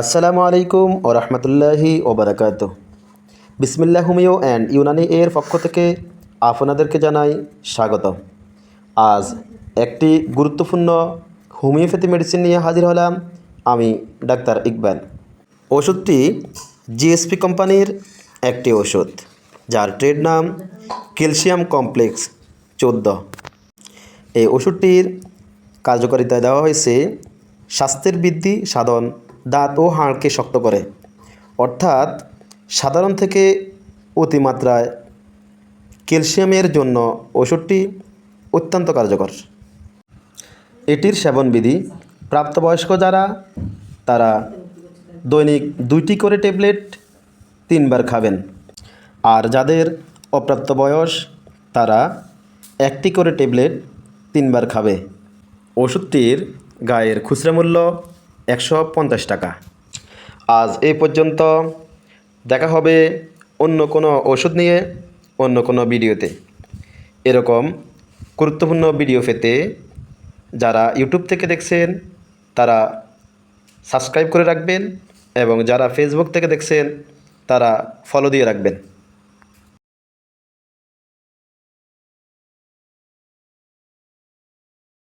আসসালামু আলাইকুম ও রহমতুল্লাহি ওবরাকাত বিসমিল্লাহ হুমিও অ্যান্ড ইউনানি এর পক্ষ থেকে আপনাদেরকে জানাই স্বাগত আজ একটি গুরুত্বপূর্ণ হোমিওপ্যাথি মেডিসিন নিয়ে হাজির হলাম আমি ডাক্তার ইকবাল। ওষুধটি জিএসপি কোম্পানির একটি ওষুধ, যার ট্রেড নাম ক্যালসিয়াম কমপ্লেক্স চোদ্দ। এই ওষুধটির কার্যকারিতা দেওয়া হয়েছে স্বাস্থ্যের বৃদ্ধি, সাধন, দাঁত ও হাড়কে শক্ত করে। অর্থাৎ, সাধারণ থেকে অতিমাত্রায় ক্যালসিয়ামের জন্য ওষুধটি অত্যন্ত কার্যকর। এটির সেবনবিধি, প্রাপ্তবয়স্ক যারা, তারা দৈনিক দুইটি করে ট্যাবলেট তিনবার খাবেন। আর যাদের অপ্রাপ্ত বয়স, তারা একটি করে ট্যাবলেট তিনবার খাবে। ওষুধটির গায়ের খুচরা মূল্য একশো পঞ্চাশ টাকা। আজ এই পর্যন্ত দেখা হবে অন্য কোনো ওষুধ নিয়ে, অন্য কোনো ভিডিওতে। এরকম গুরুত্বপূর্ণ ভিডিও পেতে যারা ইউটিউব থেকে দেখছেন, তারা সাবস্ক্রাইব করে রাখবেন এবং যারা ফেসবুক থেকে দেখছেন, তারা ফলো দিয়ে রাখবেন।